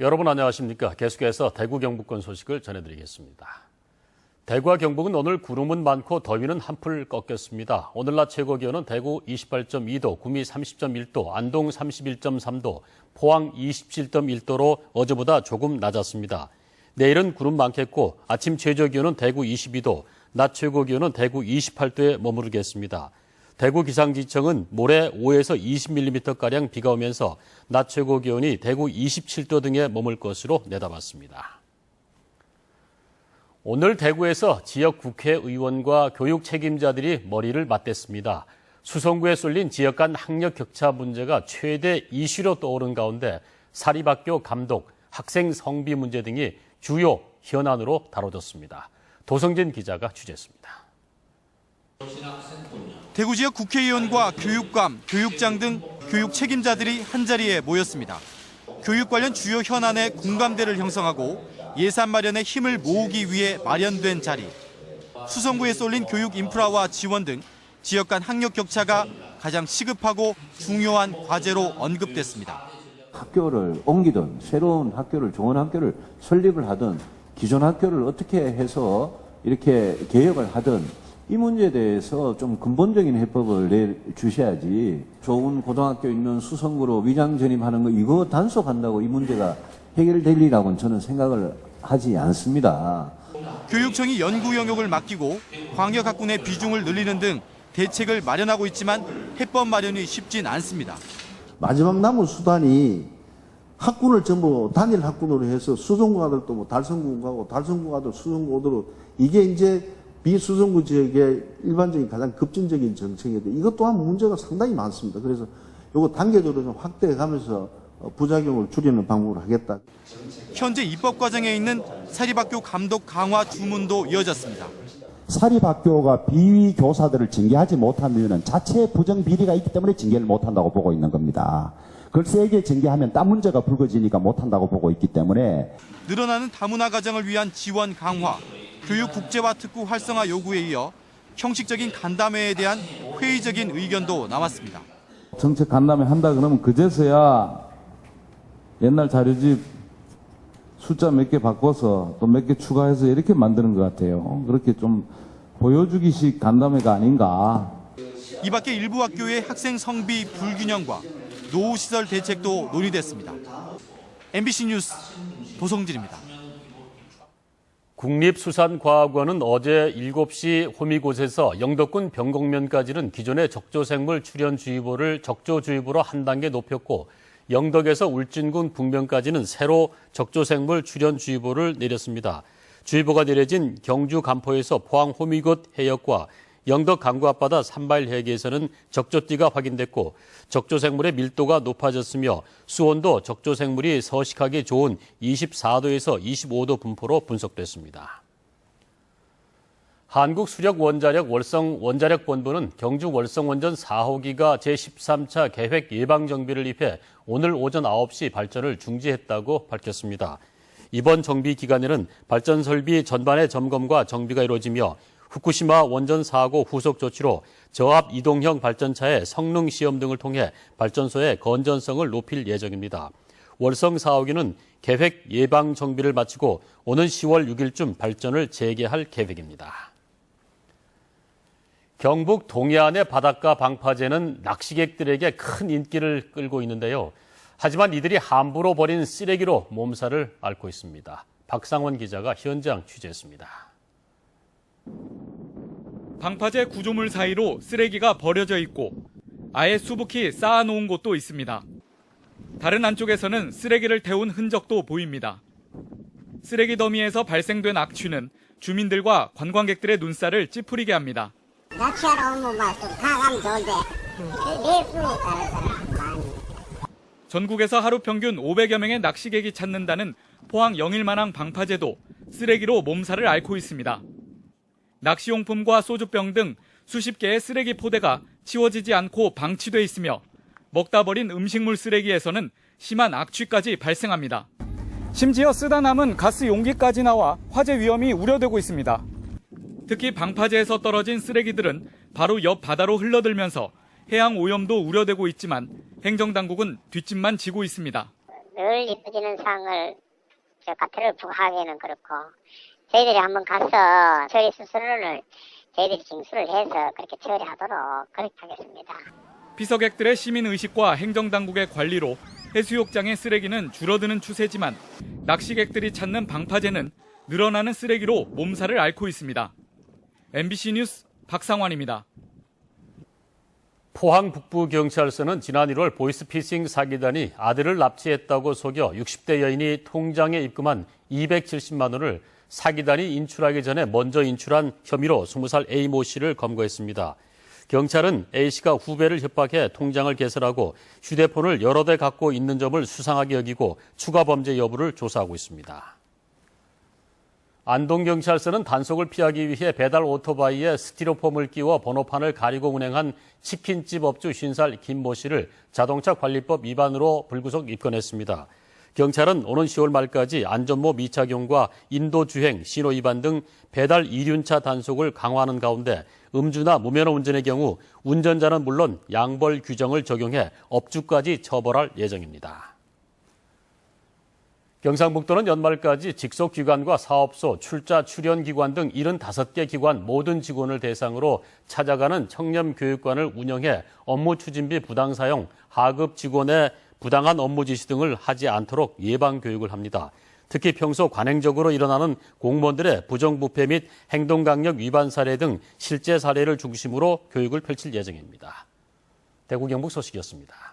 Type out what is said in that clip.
여러분 안녕하십니까? 계속해서 대구 경북권 소식을 전해드리겠습니다. 대구와 경북은 오늘 구름은 많고 더위는 한풀 꺾였습니다. 오늘 낮 최고 기온은 대구 28.2도, 구미 30.1도, 안동 31.3도, 포항 27.1도로 어제보다 조금 낮았습니다. 내일은 구름 많겠고 아침 최저 기온은 대구 22도, 낮 최고 기온은 대구 28도에 머무르겠습니다. 대구 기상지청은 모레 5에서 20mm가량 비가 오면서 낮 최고 기온이 대구 27도 등에 머물 것으로 내다봤습니다. 오늘 대구에서 지역 국회의원과 교육 책임자들이 머리를 맞댔습니다. 수성구에 쏠린 지역 간 학력 격차 문제가 최대 이슈로 떠오른 가운데 사립학교 감독, 학생 성비 문제 등이 주요 현안으로 다뤄졌습니다. 도성진 기자가 취재했습니다. 대구 지역 국회의원과 교육감, 교육장 등 교육 책임자들이 한자리에 모였습니다. 교육 관련 주요 현안에 공감대를 형성하고 예산 마련에 힘을 모으기 위해 마련된 자리. 수성구에 쏠린 교육 인프라와 지원 등 지역 간 학력 격차가 가장 시급하고 중요한 과제로 언급됐습니다. 학교를 옮기든 새로운 학교를 좋은 학교를 설립을 하든 기존 학교를 어떻게 해서 이렇게 개혁을 하든 이 문제에 대해서 좀 근본적인 해법을 내 주셔야지 좋은 고등학교 있는 수성구로 위장 전입하는 거 이거 단속한다고 이 문제가 해결될 리라고는 저는 생각을 하지 않습니다. 교육청이 연구 영역을 맡기고 광역 학군의 비중을 늘리는 등 대책을 마련하고 있지만 해법 마련이 쉽진 않습니다. 마지막 남은 수단이 학군을 전부 단일 학군으로 해서 수성구 아들도 뭐 달성구 가고 달성구 아들 수성구 오도록 이게 이제 비수성구 지역의 일반적인 가장 급진적인 정책인데 이것 또한 문제가 상당히 많습니다. 그래서 이거 단계적으로 좀 확대해 가면서 어, 부작용을 줄이는 방법을 하겠다. 현재 입법 과정에 있는 사립학교 감독 강화 주문도 이어졌습니다. 사립학교가 비위 교사들을 징계하지 못하면 자체 부정 비리가 있기 때문에 징계를 못한다고 보고 있는 겁니다. 그걸 세게 징계하면 딴 문제가 불거지니까 못한다고 보고 있기 때문에 늘어나는 다문화 가정을 위한 지원 강화, 교육 국제화 특구 활성화 요구에 이어 형식적인 간담회에 대한 회의적인 의견도 나왔습니다. 정책 간담회 한다 그러면 그제서야 옛날 자료집 숫자 몇 개 바꿔서 또 몇 개 추가해서 이렇게 만드는 것 같아요. 그렇게 좀 보여주기식 간담회가 아닌가. 이 밖에 일부 학교의 학생 성비 불균형과 노후 시설 대책도 논의됐습니다. MBC 뉴스 도성진입니다. 국립수산과학원은 어제 7시 호미곶에서 영덕군 병곡면까지는 기존의 적조생물 출현주의보를 적조주의보로 한 단계 높였고 영덕에서 울진군 북면까지는 새로 적조생물 출현주의보를 내렸습니다. 주의보가 내려진 경주 간포에서 포항 호미곶 해역과 영덕 강구 앞바다 산발 해역에서는 적조띠가 확인됐고 적조생물의 밀도가 높아졌으며 수온도 적조생물이 서식하기 좋은 24도에서 25도 분포로 분석됐습니다. 한국수력원자력 월성 원자력 본부는 경주 월성 원전 4호기가 제13차 계획 예방 정비를 입해 오늘 오전 9시 발전을 중지했다고 밝혔습니다. 이번 정비 기간에는 발전 설비 전반의 점검과 정비가 이루어지며 후쿠시마 원전 사고 후속 조치로 저압 이동형 발전차의 성능 시험 등을 통해 발전소의 건전성을 높일 예정입니다. 월성 4호기는 계획 예방 정비를 마치고 오는 10월 6일쯤 발전을 재개할 계획입니다. 경북 동해안의 바닷가 방파제는 낚시객들에게 큰 인기를 끌고 있는데요. 하지만 이들이 함부로 버린 쓰레기로 몸살을 앓고 있습니다. 박상원 기자가 현장 취재했습니다. 방파제 구조물 사이로 쓰레기가 버려져 있고 아예 수북히 쌓아놓은 곳도 있습니다. 다른 한쪽에서는 쓰레기를 태운 흔적도 보입니다. 쓰레기 더미에서 발생된 악취는 주민들과 관광객들의 눈살을 찌푸리게 합니다. 낚시하러 오면 막또 가가면 좋은데 전국에서 하루 평균 500여 명의 낚시객이 찾는다는 포항 영일만항 방파제도 쓰레기로 몸살을 앓고 있습니다. 낚시용품과 소주병 등 수십 개의 쓰레기 포대가 치워지지 않고 방치돼 있으며 먹다 버린 음식물 쓰레기에서는 심한 악취까지 발생합니다. 심지어 쓰다 남은 가스 용기까지 나와 화재 위험이 우려되고 있습니다. 특히 방파제에서 떨어진 쓰레기들은 바로 옆 바다로 흘러들면서 해양 오염도 우려되고 있지만 행정당국은 뒷짐만 지고 있습니다. 늘 이쁘지는 상을 저 가태를 부과하기는 그렇고 저희들이 한번 가서 처리 수술을 저희들이 징수를 해서 그렇게 처리하도록 그렇게 하겠습니다. 피서객들의 시민 의식과 행정당국의 관리로 해수욕장의 쓰레기는 줄어드는 추세지만 낚시객들이 찾는 방파제는 늘어나는 쓰레기로 몸살을 앓고 있습니다. MBC 뉴스 박상환입니다. 포항 북부경찰서는 지난 1월 보이스피싱 사기단이 아들을 납치했다고 속여 60대 여인이 통장에 입금한 270만 원을 사기단이 인출하기 전에 먼저 인출한 혐의로 20살 A모 씨를 검거했습니다. 경찰은 A씨가 후배를 협박해 통장을 개설하고 휴대폰을 여러 대 갖고 있는 점을 수상하게 여기고 추가 범죄 여부를 조사하고 있습니다. 안동경찰서는 단속을 피하기 위해 배달 오토바이에 스티로폼을 끼워 번호판을 가리고 운행한 치킨집 업주 50살 김모 씨를 자동차 관리법 위반으로 불구속 입건했습니다. 경찰은 오는 10월 말까지 안전모 미착용과 인도주행, 신호 위반 등 배달 이륜차 단속을 강화하는 가운데 음주나 무면허 운전의 경우 운전자는 물론 양벌 규정을 적용해 업주까지 처벌할 예정입니다. 경상북도는 연말까지 직속기관과 사업소, 출자, 출연기관 등 75개 기관 모든 직원을 대상으로 찾아가는 청렴교육관을 운영해 업무 추진비 부당 사용, 하급 직원의 부당한 업무 지시 등을 하지 않도록 예방 교육을 합니다. 특히 평소 관행적으로 일어나는 공무원들의 부정부패 및 행동강력 위반 사례 등 실제 사례를 중심으로 교육을 펼칠 예정입니다. 대구 경북 소식이었습니다.